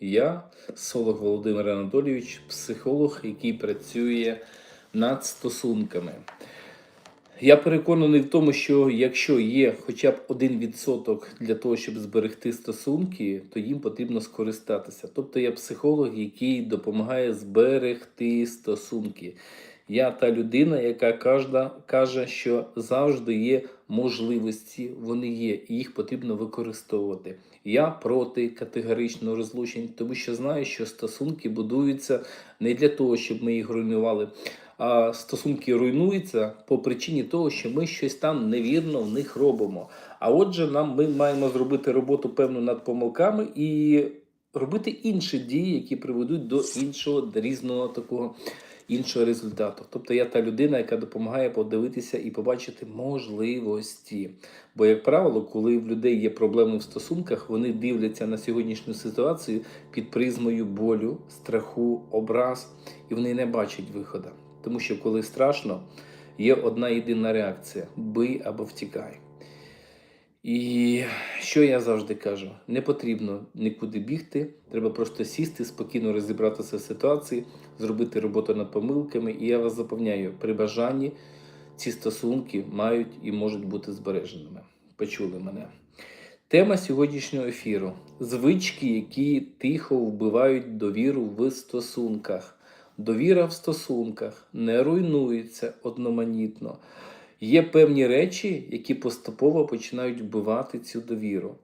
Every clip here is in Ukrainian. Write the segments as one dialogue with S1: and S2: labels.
S1: Я, Солох Володимир Анатолійович, психолог, який працює над стосунками. Я переконаний в тому, що якщо є хоча б один відсоток для того, щоб зберегти стосунки, то їм потрібно скористатися. Тобто я психолог, який допомагає зберегти стосунки. Я та людина, яка кожна каже, що завжди є можливості, вони є, і їх потрібно використовувати. Я проти категоричного розлучень, тому що знаю, що стосунки будуються не для того, щоб ми їх руйнували, а стосунки руйнуються по причині того, що ми щось там невірно в них робимо. А отже, нам ми маємо зробити роботу певну над помилками і робити інші дії, які приведуть до іншого різного такого іншого результату. Тобто я та людина, яка допомагає подивитися і побачити можливості. Бо, як правило, коли в людей є проблеми в стосунках, вони дивляться на сьогоднішню ситуацію під призмою болю, страху, образ, і вони не бачать виходу. Тому що коли страшно, є одна єдина реакція: бий або втікай. І що я завжди кажу: не потрібно нікуди бігти, треба просто сісти, спокійно розібратися в ситуації, зробити роботу над помилками. І я вас запевняю, при бажанні ці стосунки мають і можуть бути збереженими. Почули мене. Тема сьогоднішнього ефіру: звички, які тихо вбивають довіру в стосунках. Довіра в стосунках не руйнується одноманітно. Є певні речі, які поступово починають вбивати цю довіру.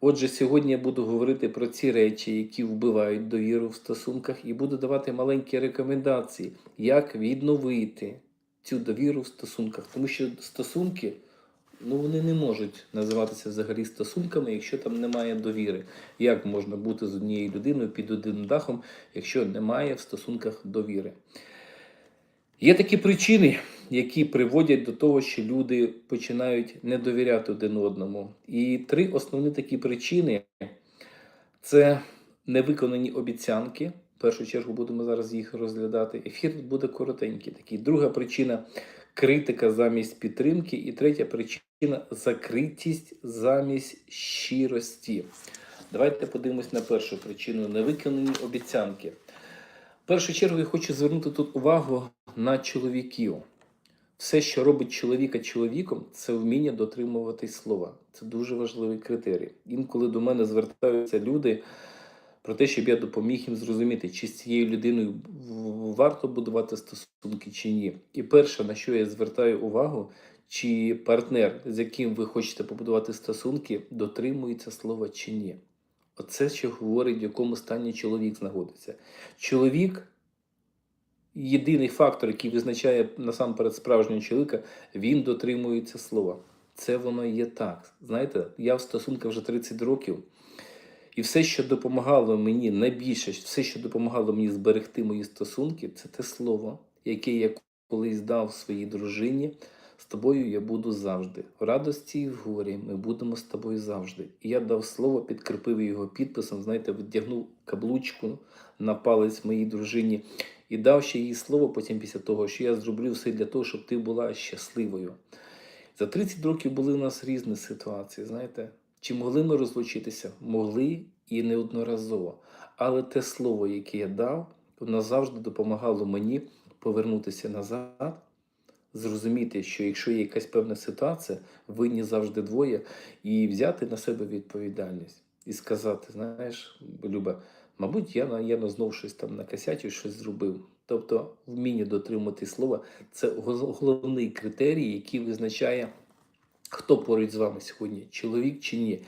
S1: Отже, сьогодні я буду говорити про ці речі, які вбивають довіру в стосунках, і буду давати маленькі рекомендації, як відновити цю довіру в стосунках. Тому що стосунки ну, вони не можуть називатися взагалі стосунками, якщо там немає довіри. Як можна бути з однією людиною під одним дахом, якщо немає в стосунках довіри? Є такі причини, які приводять до того, що люди починають не довіряти один одному. І три основні такі причини це невиконані обіцянки. В першу чергу будемо зараз їх розглядати. Ефір буде коротенький. Такий. Друга причина критика замість підтримки. І третя причина закритість замість щирості. Давайте подивимось на першу причину невиконані обіцянки. В першу чергу я хочу звернути тут увагу на чоловіків. Все, що робить чоловіка чоловіком, це вміння дотримуватись слова. Це дуже важливий критерій. Інколи до мене звертаються люди про те, щоб я допоміг їм зрозуміти, чи з цією людиною варто будувати стосунки чи ні. І перше, на що я звертаю увагу, чи партнер, з яким ви хочете побудувати стосунки, дотримується слова чи ні. Оце що говорить, в якому стані чоловік знаходиться. Чоловік єдиний фактор, який визначає насамперед справжнього чоловіка, він дотримується слова. Це воно є так. Знаєте, я в стосунках вже 30 років, і все, що допомагало мені найбільше, все, що допомагало мені зберегти мої стосунки, це те слово, яке я колись дав своїй дружині. З тобою я буду завжди. В радості і в горі ми будемо з тобою завжди. І я дав слово, підкріпив його підписом, знаєте, вдягнув каблучку на палець моїй дружині і дав ще їй слово потім після того, що я зроблю все для того, щоб ти була щасливою. За 30 років були у нас різні ситуації, знаєте. Чи могли ми розлучитися? Могли і неодноразово. Але те слово, яке я дав, воно завжди допомагало мені повернутися назад, зрозуміти, що якщо є якась певна ситуація, винні завжди двоє, і взяти на себе відповідальність і сказати: знаєш, Люба, мабуть, я наємно знов щось там накосячив, щось зробив. Тобто, вміння дотримати слова це головний критерій, який визначає. Хто поруч з вами сьогодні, чоловік чи ні?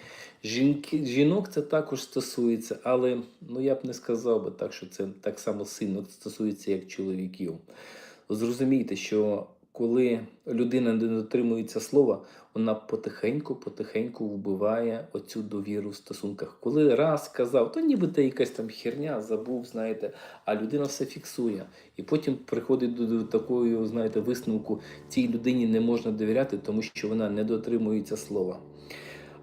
S1: Жінки, жінок це також стосується, але ну я б не сказав би так, що це так само сильно стосується, як чоловіків. Зрозумійте, що коли людина не дотримується слова, вона потихеньку-потихеньку вбиває оцю довіру в стосунках. Коли раз сказав, то ніби це якась там херня, забув, знаєте, а людина все фіксує. І потім приходить до, до такої, знаєте, висновку, цій людині не можна довіряти, тому що вона не дотримується слова.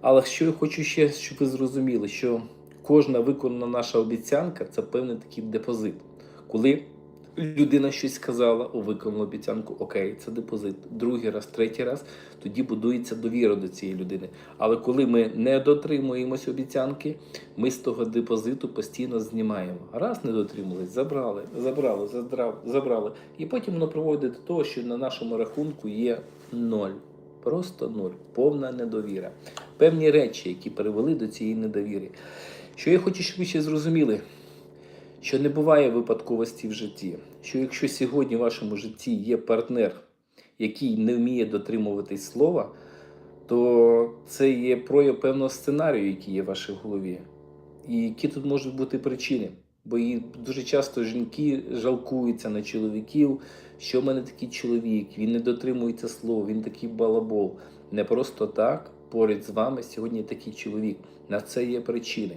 S1: Але що я хочу ще, щоб ви зрозуміли, що кожна виконана наша обіцянка це певний такий депозит. Коли людина щось сказала, виконала обіцянку, окей, це депозит. Другий раз, третій раз, тоді будується довіра до цієї людини. Але коли ми не дотримуємося обіцянки, ми з того депозиту постійно знімаємо. Раз не дотримались, забрали, забрали, задрав- забрали. І потім воно приводить до того, що на нашому рахунку є ноль. Просто нуль, повна недовіра. Певні речі, які привели до цієї недовіри. Що я хочу, щоб ви ще зрозуміли, що не буває випадковості в житті. Що якщо сьогодні в вашому житті є партнер, який не вміє дотримуватись слова, то це є прояв певного сценарію, який є в вашій голові. І які тут можуть бути причини. Бо і дуже часто жінки жалкуються на чоловіків, що в мене такий чоловік, він не дотримується слова, він такий балабол. Не просто так поряд з вами сьогодні такий чоловік. На це є причини.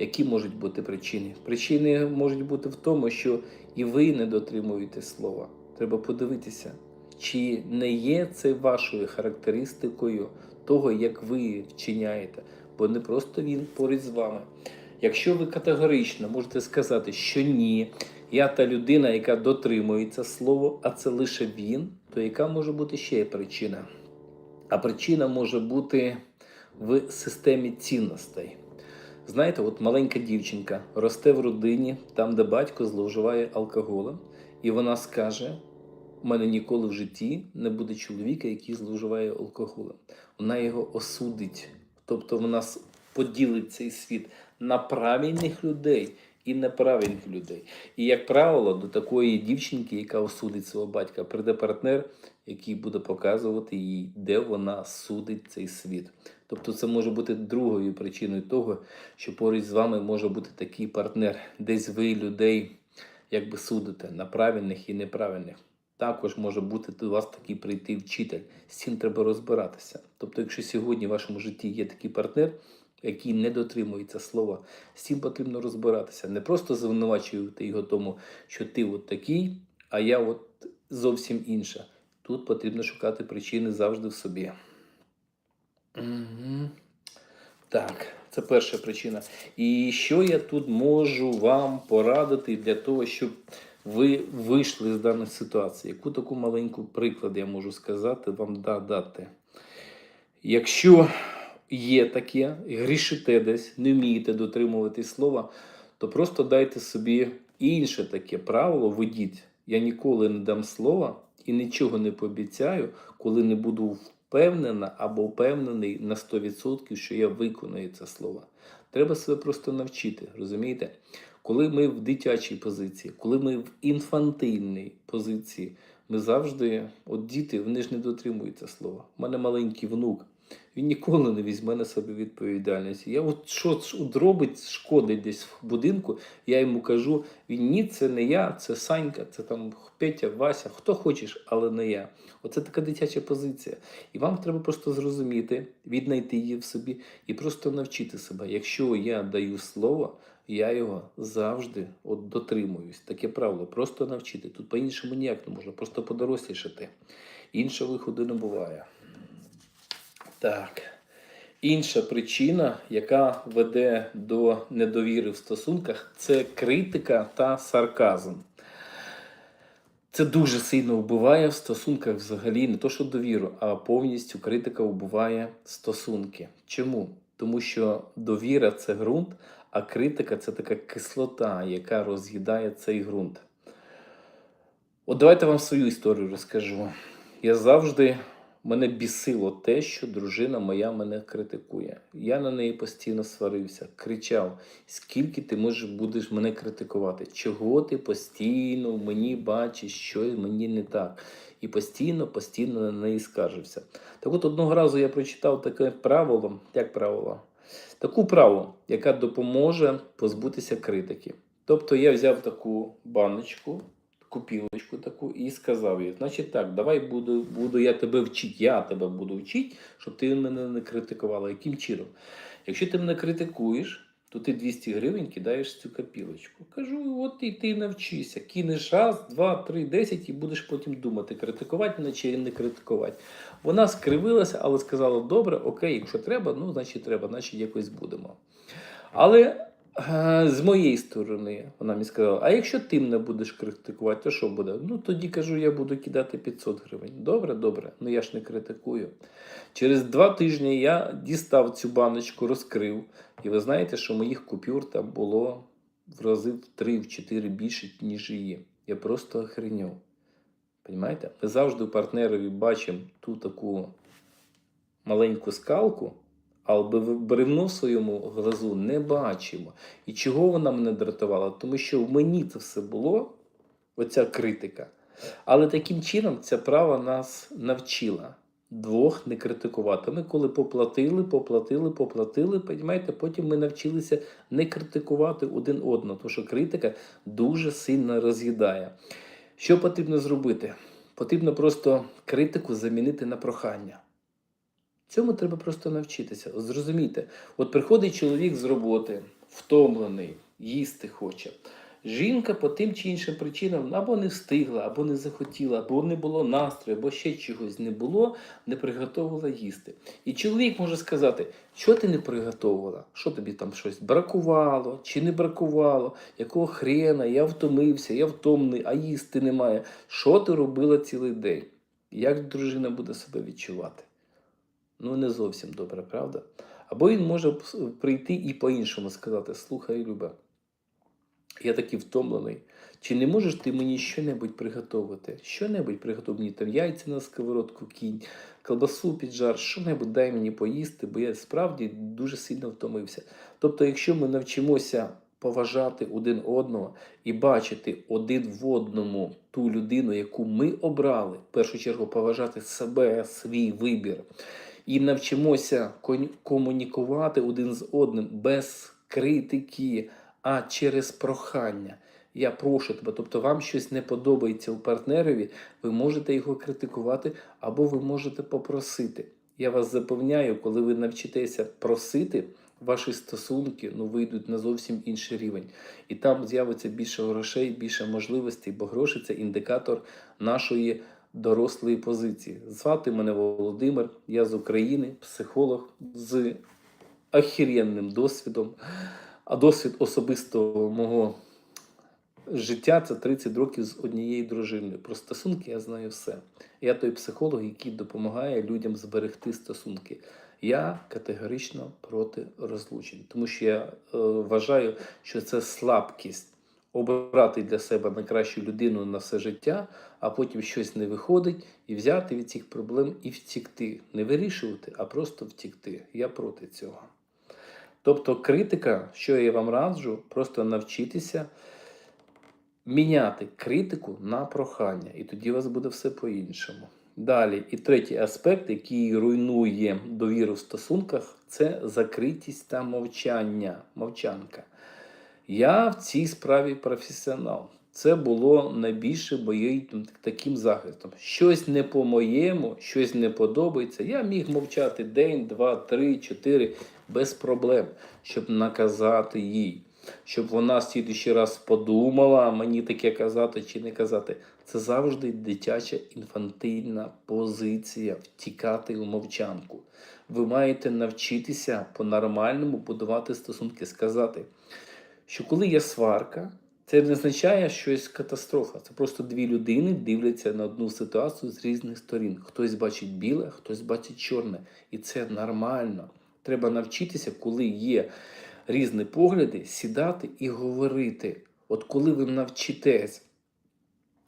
S1: Які можуть бути причини? Причини можуть бути в тому, що і ви не дотримуєте слова. Треба подивитися, чи не є це вашою характеристикою того, як ви вчиняєте, бо не просто він поряд з вами. Якщо ви категорично можете сказати, що ні, я та людина, яка дотримується слова, а це лише він, то яка може бути ще причина? А причина може бути в системі цінностей. Знаєте, от маленька дівчинка росте в родині, там, де батько зловживає алкоголем, і вона скаже: у мене ніколи в житті не буде чоловіка, який зловживає алкоголем. Вона його осудить. Тобто вона поділить цей світ на правильних людей і неправильних людей. І, як правило, до такої дівчинки, яка осудить свого батька, прийде партнер, який буде показувати їй, де вона судить цей світ. Тобто це може бути другою причиною того, що поруч з вами може бути такий партнер, десь ви людей якби судите на правильних і неправильних. Також може бути до вас такий прийти вчитель. З цим треба розбиратися. Тобто, якщо сьогодні в вашому житті є такий партнер, який не дотримується слова, з цим потрібно розбиратися. Не просто звинувачувати його тому, що ти от такий, а я от зовсім інша. Тут потрібно шукати причини завжди в собі. Угу. Так, це перша причина. І що я тут можу вам порадити для того, щоб ви вийшли з даної ситуації? Яку таку маленьку приклад я можу сказати, вам да- дати? Якщо є таке, грішите десь, не вмієте дотримувати слова, то просто дайте собі інше таке правило, ведіть. Я ніколи не дам слова і нічого не пообіцяю, коли не буду впевнена або впевнений на 100%, що я виконую це слово. Треба себе просто навчити, розумієте? Коли ми в дитячій позиції, коли ми в інфантильній позиції, ми завжди, от діти, вони ж не дотримуються слова. У мене маленький внук, він ніколи не візьме на себе відповідальність. Я от що робить, шкодить десь в будинку, я йому кажу: він ні, це не я, це Санька, це там Петя, Вася, хто хочеш, але не я. Оце така дитяча позиція. І вам треба просто зрозуміти, віднайти її в собі і просто навчити себе. Якщо я даю слово, я його завжди от дотримуюсь. Таке правило, просто навчити. Тут по-іншому ніяк не можна, просто подорослішати. Іншого виходу не буває. Так. Інша причина, яка веде до недовіри в стосунках, це критика та сарказм. Це дуже сильно вбиває в стосунках взагалі не то, що довіру, а повністю критика вбиває стосунки. Чому? Тому що довіра це ґрунт, а критика це така кислота, яка роз'їдає цей ґрунт. От давайте вам свою історію розкажу. Я завжди мене бісило те, що дружина моя мене критикує. Я на неї постійно сварився, кричав: скільки ти можеш будеш мене критикувати? Чого ти постійно в мені бачиш, що мені не так? І постійно, постійно на неї скаржився. Так от одного разу я прочитав таке правило, як правило, таку праву, яка допоможе позбутися критики. Тобто я взяв таку баночку, купілочку таку і сказав їй, значить так, давай буду, буду я тебе вчити, я тебе буду вчити, щоб ти мене не критикувала. Яким чином? Якщо ти мене критикуєш, то ти 200 гривень кидаєш цю копілочку. Кажу, от і ти навчися. Кинеш раз, два, три, десять і будеш потім думати, критикувати мене чи не критикувати. Вона скривилася, але сказала: добре, окей, якщо треба, ну значить треба, значить якось будемо. Але З моєї сторони, вона мені сказала, а якщо ти мене будеш критикувати, то що буде? Ну тоді кажу, я буду кидати 500 гривень. Добре, добре, ну я ж не критикую. Через два тижні я дістав цю баночку, розкрив. І ви знаєте, що моїх купюр там було в рази в 3-4 більше, ніж її. Я просто. Понимаєте? Ми завжди у партнерові бачимо ту таку маленьку скалку, а бревно в своєму глазу не бачимо. І чого вона мене дратувала? Тому що в мені це все було, оця критика. Але таким чином ця права нас навчила двох не критикувати. Ми коли поплатили, поплатили, поплатили, понімаєте, потім ми навчилися не критикувати один одного, тому що критика дуже сильно роз'їдає. Що потрібно зробити? Потрібно просто критику замінити на прохання. Цьому треба просто навчитися. Зрозумійте, от приходить чоловік з роботи, втомлений, їсти хоче. Жінка по тим чи іншим причинам або не встигла, або не захотіла, або не було настрою, або ще чогось не було, не приготувала їсти. І чоловік може сказати, що ти не приготувала, що тобі там щось бракувало чи не бракувало, якого хрена, я втомився, я втомний, а їсти немає. Що ти робила цілий день? Як дружина буде себе відчувати? Ну, не зовсім добре, правда? Або він може прийти і по-іншому сказати: Слухай, Люба, я такий втомлений. Чи не можеш ти мені що-небудь приготувати? Що-небудь приготуй мені там яйця на сковородку кінь, колбасу піджар, що-небудь дай мені поїсти, бо я справді дуже сильно втомився. Тобто, якщо ми навчимося поважати один одного і бачити один в одному ту людину, яку ми обрали, в першу чергу поважати себе, свій вибір, і навчимося комунікувати один з одним без критики а через прохання. Я прошу тебе, тобто вам щось не подобається у партнерові, ви можете його критикувати або ви можете попросити. Я вас запевняю, коли ви навчитеся просити, ваші стосунки ну, вийдуть на зовсім інший рівень. І там з'явиться більше грошей, більше можливостей, бо гроші це індикатор нашої дорослої позиції. Звати мене Володимир, я з України, психолог з охеренним досвідом. А досвід особистого мого життя це 30 років з однією дружиною. Про стосунки я знаю все. Я той психолог, який допомагає людям зберегти стосунки. Я категорично проти розлучень, тому що я е, вважаю, що це слабкість обрати для себе найкращу людину на все життя, а потім щось не виходить, і взяти від цих проблем і втікти. Не вирішувати, а просто втікти. Я проти цього. Тобто критика, що я вам раджу, просто навчитися міняти критику на прохання, і тоді у вас буде все по-іншому. Далі, і третій аспект, який руйнує довіру в стосунках, це закритість та мовчання, мовчанка. Я в цій справі професіонал. Це було найбільше моїм таким захистом. Щось не по-моєму, щось не подобається. Я міг мовчати день, два, три, чотири без проблем, щоб наказати їй, щоб вона слідуючий раз подумала, мені таке казати чи не казати. Це завжди дитяча інфантильна позиція втікати у мовчанку. Ви маєте навчитися по-нормальному будувати стосунки, сказати, що коли є сварка. Це не означає щось катастрофа. Це просто дві людини дивляться на одну ситуацію з різних сторін. Хтось бачить біле, хтось бачить чорне. І це нормально. Треба навчитися, коли є різні погляди, сідати і говорити. От коли ви навчитесь,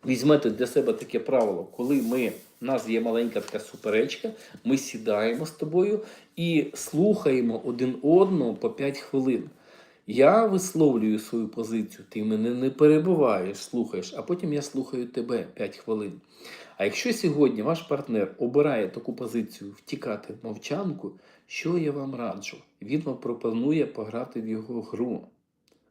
S1: візьмете для себе таке правило, коли ми, у нас є маленька така суперечка, ми сідаємо з тобою і слухаємо один одного по 5 хвилин. Я висловлюю свою позицію, ти мене не перебуваєш, слухаєш, а потім я слухаю тебе 5 хвилин. А якщо сьогодні ваш партнер обирає таку позицію втікати в мовчанку, що я вам раджу? Він вам пропонує пограти в його гру.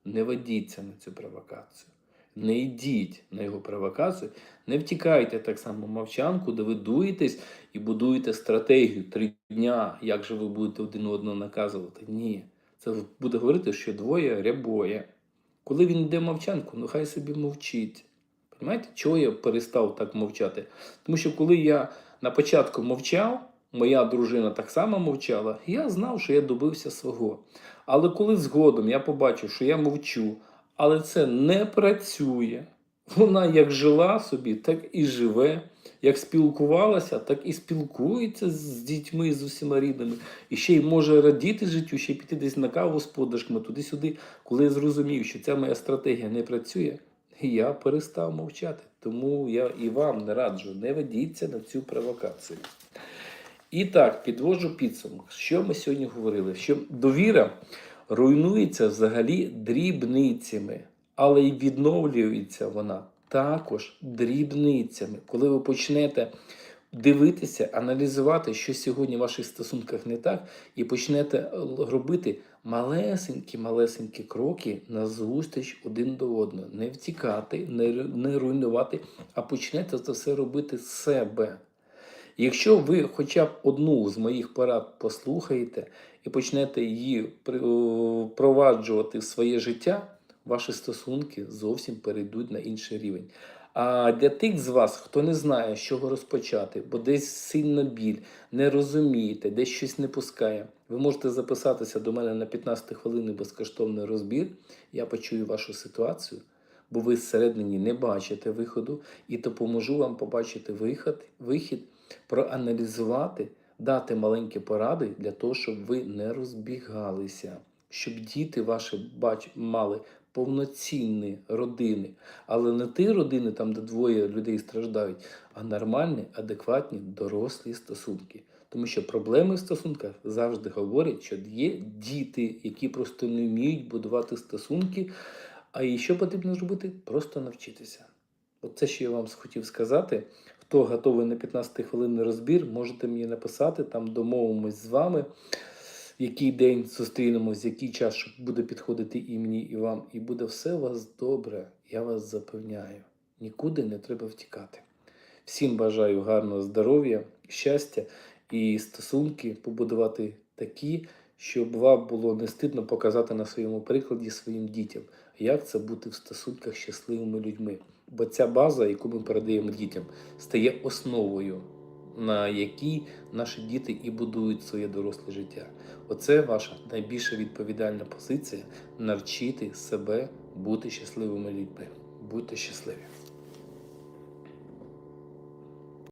S1: Не ведіться на цю провокацію. Не йдіть на його провокацію, не втікайте так само в мовчанку, де ви дуєтесь і будуєте стратегію три дня, як же ви будете один одного наказувати. Ні. Це буде говорити, що двоє рябоє. Коли він йде в мовчанку, ну хай собі мовчить. Понимаєте, чого я перестав так мовчати? Тому що коли я на початку мовчав, моя дружина так само мовчала, я знав, що я добився свого. Але коли згодом я побачив, що я мовчу, але це не працює. Вона як жила собі, так і живе. Як спілкувалася, так і спілкується з дітьми, з усіма рідними. І ще й може радіти життю, ще й піти десь на каву з подушками, туди-сюди. Коли я зрозумів, що ця моя стратегія не працює, я перестав мовчати. Тому я і вам не раджу, не ведіться на цю провокацію. І так, підводжу підсумок. Що ми сьогодні говорили? Що довіра руйнується взагалі дрібницями, але й відновлюється вона також дрібницями. Коли ви почнете дивитися, аналізувати, що сьогодні в ваших стосунках не так, і почнете робити малесенькі-малесенькі кроки на зустріч один до одного, не втікати, не, руйнувати, а почнете це все робити себе. Якщо ви хоча б одну з моїх порад послухаєте і почнете її впроваджувати в своє життя, ваші стосунки зовсім перейдуть на інший рівень. А для тих з вас, хто не знає, з чого розпочати, бо десь сильно біль, не розумієте, десь щось не пускає, ви можете записатися до мене на 15 хвилин безкоштовний розбір. Я почую вашу ситуацію, бо ви зсередині не бачите виходу, і допоможу вам побачити вихід, вихід проаналізувати, дати маленькі поради для того, щоб ви не розбігалися, щоб діти ваші бач, мали повноцінні родини, але не ті родини, там, де двоє людей страждають, а нормальні, адекватні, дорослі стосунки. Тому що проблеми в стосунках завжди говорять, що є діти, які просто не вміють будувати стосунки. А і що потрібно зробити? Просто навчитися. Оце, що я вам хотів сказати. Хто готовий на 15 хвилинний розбір, можете мені написати, там домовимось з вами, який день зустрінемось, який час буде підходити і мені, і вам. І буде все у вас добре, я вас запевняю. Нікуди не треба втікати. Всім бажаю гарного здоров'я, щастя і стосунки побудувати такі, щоб вам було не стидно показати на своєму прикладі своїм дітям, як це бути в стосунках з щасливими людьми. Бо ця база, яку ми передаємо дітям, стає основою, на якій наші діти і будують своє доросле життя. Оце ваша найбільша відповідальна позиція навчити себе бути щасливими людьми. Будьте щасливі!